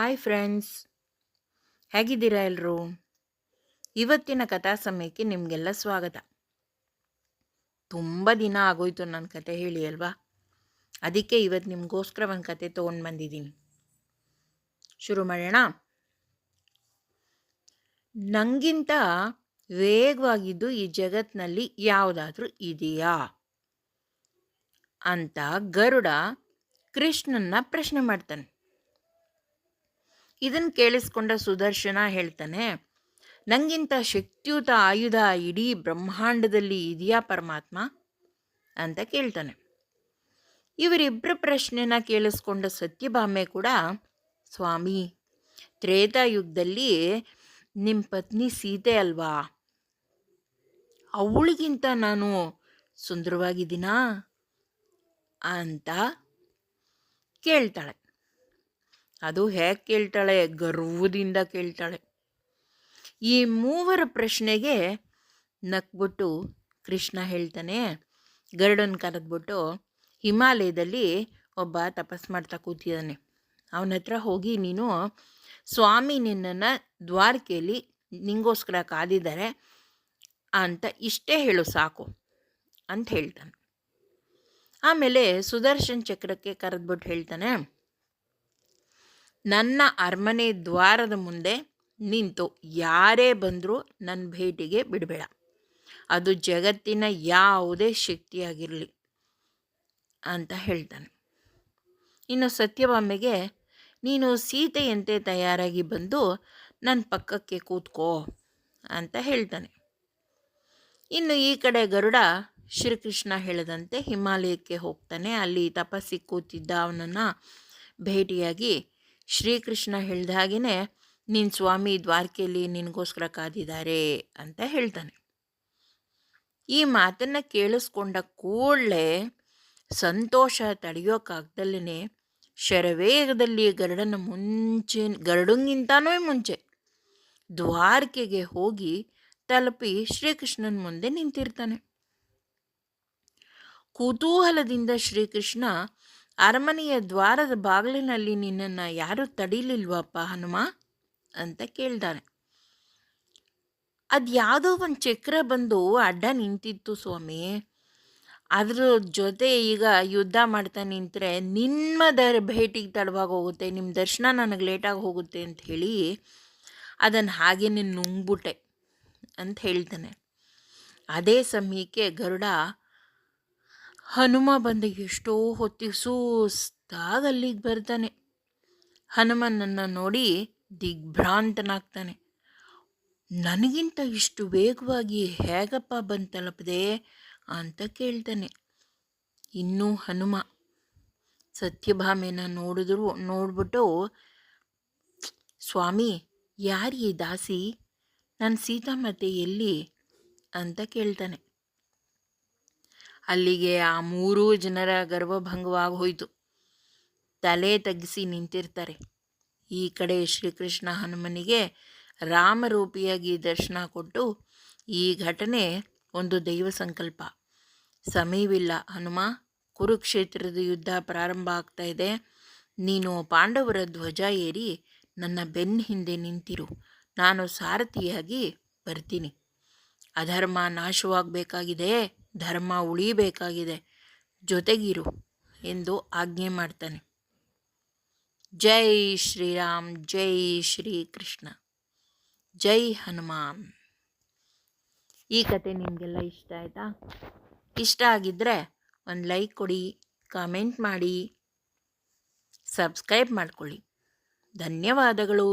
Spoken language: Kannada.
ಹಾಯ್ ಫ್ರೆಂಡ್ಸ್ ಹೇಗಿದ್ದೀರಾ ಎಲ್ಲರೂ ಇವತ್ತಿನ ಕಥಾ ಸಮಯಕ್ಕೆ ನಿಮಗೆಲ್ಲ ಸ್ವಾಗತ. ತುಂಬ ದಿನ ಆಗೋಯ್ತು ನನ್ನ ಕತೆ ಹೇಳಿ, ಅಲ್ವಾ? ಅದಕ್ಕೆ ಇವತ್ತು ನಿಮಗೋಸ್ಕರ ಒಂದು ಕತೆ ತೊಗೊಂಡು ಬಂದಿದ್ದೀನಿ. ಶುರು ಮಾಡೋಣ. ನನಗಿಂತ ವೇಗವಾಗಿದ್ದು ಈ ಜಗತ್ತಿನಲ್ಲಿ ಯಾವುದಾದ್ರೂ ಇದೆಯಾ? ಅಂತ ಗರುಡ ಕೃಷ್ಣನ್ನ ಪ್ರಶ್ನೆ ಮಾಡ್ತಾನೆ. ಇದನ್ನು ಕೇಳಿಸ್ಕೊಂಡ ಸುದರ್ಶನ ಹೇಳ್ತಾನೆ, ನಂಗಿಂತ ಶಕ್ತಿಯುತ ಆಯುಧ ಇಡೀ ಬ್ರಹ್ಮಾಂಡದಲ್ಲಿ ಇದೆಯಾ ಪರಮಾತ್ಮ? ಅಂತ ಕೇಳ್ತಾನೆ. ಇವರಿಬ್ಬರ ಪ್ರಶ್ನೆನ ಕೇಳಿಸ್ಕೊಂಡ ಸತ್ಯಭಾಮೆ ಕೂಡ, ಸ್ವಾಮಿ ತ್ರೇತಾಯುಗದಲ್ಲಿ ನಿಮ್ಮ ಪತ್ನಿ ಸೀತೆ ಅಲ್ವಾ? ಅವಳಿಗಿಂತ ನಾನು ಸುಂದರವಾಗಿದ್ದೀನಾ? ಅಂತ ಕೇಳ್ತಾಳೆ. ಅದು ಹೇಗೆ ಕೇಳ್ತಾಳೆ? ಗರ್ವದಿಂದ ಕೇಳ್ತಾಳೆ. ಈ ಮೂವರ ಪ್ರಶ್ನೆಗೆ ನಕ್ಬಿಟ್ಟು ಕೃಷ್ಣ ಹೇಳ್ತಾನೆ, ಗರುಡನ್ ಕರೆದ್ಬಿಟ್ಟು ಹಿಮಾಲಯದಲ್ಲಿ ಒಬ್ಬ ತಪಸ್ ಮಾಡ್ತಾ ಕೂತಿದ್ದಾನೆ. ಅವನ ಹತ್ರ ಹೋಗಿ ನೀನು ಸ್ವಾಮಿ ನಿನ್ನನ್ನು ದ್ವಾರಕೆಯಲ್ಲಿ ನಿಂಗೋಸ್ಕರ ಕಾದಿದ್ದಾರೆ ಅಂತ ಇಷ್ಟೇ ಹೇಳು ಸಾಕು ಅಂತ ಹೇಳ್ತಾನೆ. ಆಮೇಲೆ ಸುದರ್ಶನ್ ಚಕ್ರಕ್ಕೆ ಕರೆದ್ಬಿಟ್ಟು ಹೇಳ್ತಾನೆ ನನ್ನ ಅರಮನೆ ದ್ವಾರದ ಮುಂದೆ ನಿಂತು ಯಾರೇ ಬಂದರೂ ನನ್ನ ಭೇಟಿಗೆ ಬಿಡಬೇಡ. ಅದು ಜಗತ್ತಿನ ಯಾವುದೇ ಶಕ್ತಿಯಾಗಿರಲಿ ಅಂತ ಹೇಳ್ತಾನೆ. ಇನ್ನು ಸತ್ಯಭಾಮೆಗೆ, ನೀನು ಸೀತೆಯಂತೆ ತಯಾರಾಗಿ ಬಂದು ನನ್ನ ಪಕ್ಕಕ್ಕೆ ಕೂತ್ಕೋ ಅಂತ ಹೇಳ್ತಾನೆ. ಇನ್ನು ಈ ಕಡೆ ಗರುಡ ಶ್ರೀಕೃಷ್ಣ ಹೇಳದಂತೆ ಹಿಮಾಲಯಕ್ಕೆ ಹೋಗ್ತಾನೆ. ಅಲ್ಲಿ ತಪಸ್ಸಿ ಕೂತಿದ್ದ ಅವನನ್ನು ಭೇಟಿಯಾಗಿ ಶ್ರೀಕೃಷ್ಣ ಹೇಳ್ದ ಹಾಗೆಯೇ ನಿನ್ನ ಸ್ವಾಮಿ ದ್ವಾರಕೆಯಲ್ಲಿ ನಿನಗೋಸ್ಕರ ಕಾದಿದ್ದಾರೆ ಅಂತ ಹೇಳ್ತಾನೆ. ಈ ಮಾತನ್ನು ಕೇಳಿಸ್ಕೊಂಡ ಕೂಡಲೇ ಸಂತೋಷ ತಡೆಯೋಕ್ಕಾಗ್ದಲ್ಲೇ ಶರವೇಗದಲ್ಲಿ ಗರಡನ ಮುಂಚೆ, ಗರಡಂಗಿಂತಾನೂ ಮುಂಚೆ ದ್ವಾರಕೆಗೆ ಹೋಗಿ ತಲುಪಿ ಶ್ರೀಕೃಷ್ಣನ ಮುಂದೆ ನಿಂತಿರ್ತಾನೆ. ಕುತೂಹಲದಿಂದ ಶ್ರೀಕೃಷ್ಣ ಅರಮನೆಯ ದ್ವಾರದ ಬಾಗಿಲಿನಲ್ಲಿ ನಿನ್ನನ್ನು ಯಾರು ತಡೀಲಿಲ್ವಪ್ಪ ಹನುಮ? ಅಂತ ಕೇಳ್ದಾನೆ. ಅದು ಯಾವುದೋ ಒಂದು ಚಕ್ರ ಬಂದು ಅಡ್ಡ ನಿಂತಿತ್ತು ಸ್ವಾಮಿ. ಅದ್ರ ಜೊತೆ ಈಗ ಯುದ್ಧ ಮಾಡ್ತಾ ನಿಂತರೆ ನಿಮ್ಮ ದರ್ ಭೇಟಿಗೆ ತಡವಾಗಿ ಹೋಗುತ್ತೆ ನಿಮ್ಮ ದರ್ಶನ ನನಗೆ ಲೇಟಾಗಿ ಹೋಗುತ್ತೆ ಅಂತ ಹೇಳಿ ಅದನ್ನು ಹಾಗೇನೆ ನುಂಗ್ಬಿಟ್ಟೆ ಅಂತ ಹೇಳ್ತಾನೆ. ಅದೇ ಸಮಯಕ್ಕೆ ಗರುಡ ಹನುಮ ಬಂದ ಎಷ್ಟೋ ಹೊತ್ತಿಗೆ ಸೂಸ್ತಾಗ ಅಲ್ಲಿಗೆ ಬರ್ತಾನೆ ಹನುಮನನ್ನು ನೋಡಿ ದಿಗ್ಭ್ರಾಂತನಾಗ್ತಾನೆ. ನನಗಿಂತ ಇಷ್ಟು ವೇಗವಾಗಿ ಹೇಗಪ್ಪ ಬಂದು ತಲುಪದೆ ಅಂತ ಕೇಳ್ತಾನೆ. ಇನ್ನೂ ಹನುಮ, ಸತ್ಯಭಾಮೆನ ನೋಡಿದ್ರು, ನೋಡ್ಬಿಟ್ಟು, ಸ್ವಾಮಿ, ಯಾರಿ ದಾಸಿ? ನನ್ನ ಸೀತಾಮತೆ ಎಲ್ಲಿ? ಅಂತ ಕೇಳ್ತಾನೆ. ಅಲ್ಲಿಗೆ ಆ ಮೂರೂ ಜನರ ಗರ್ವಭಂಗವಾಗಿ ಹೋಯಿತು ತಲೆ ತಗ್ಗಿಸಿ ನಿಂತಿರ್ತಾರೆ. ಈ ಕಡೆ ಶ್ರೀಕೃಷ್ಣ ಹನುಮನಿಗೆ ರಾಮರೂಪಿಯಾಗಿ ದರ್ಶನ ಕೊಟ್ಟು, ಈ ಘಟನೆ ಒಂದು ದೈವ ಸಂಕಲ್ಪ. ಸಮಯವಿಲ್ಲ ಹನುಮ, ಕುರುಕ್ಷೇತ್ರದ ಯುದ್ಧ ಪ್ರಾರಂಭ ಆಗ್ತಾ ಇದೆ. ನೀನು ಪಾಂಡವರ ಧ್ವಜ ಏರಿ ನನ್ನ ಬೆನ್ನ ಹಿಂದೆ ನಿಂತಿರು. ನಾನು ಸಾರಥಿಯಾಗಿ ಬರ್ತೀನಿ. ಅಧರ್ಮ ನಾಶವಾಗಬೇಕಾಗಿದೆ. ಧರ್ಮ ಉಳಿಬೇಕಾಗಿದೆ. ಜೊತೆಗಿರು ಎಂದು ಆಜ್ಞೆ ಮಾಡ್ತಾನೆ. ಜೈ ಶ್ರೀರಾಮ್, ಜೈ ಶ್ರೀಕೃಷ್ಣ, ಜೈ ಹನುಮಾನ್. ಈ ಕತೆ ನಿಮಗೆಲ್ಲ ಇಷ್ಟ ಆಯಿತಾ? ಇಷ್ಟ ಆಗಿದ್ದರೆ ಒಂದು ಲೈಕ್ ಕೊಡಿ, ಕಾಮೆಂಟ್ ಮಾಡಿ, ಸಬ್ಸ್ಕ್ರೈಬ್ ಮಾಡಿಕೊಳ್ಳಿ. ಧನ್ಯವಾದಗಳು.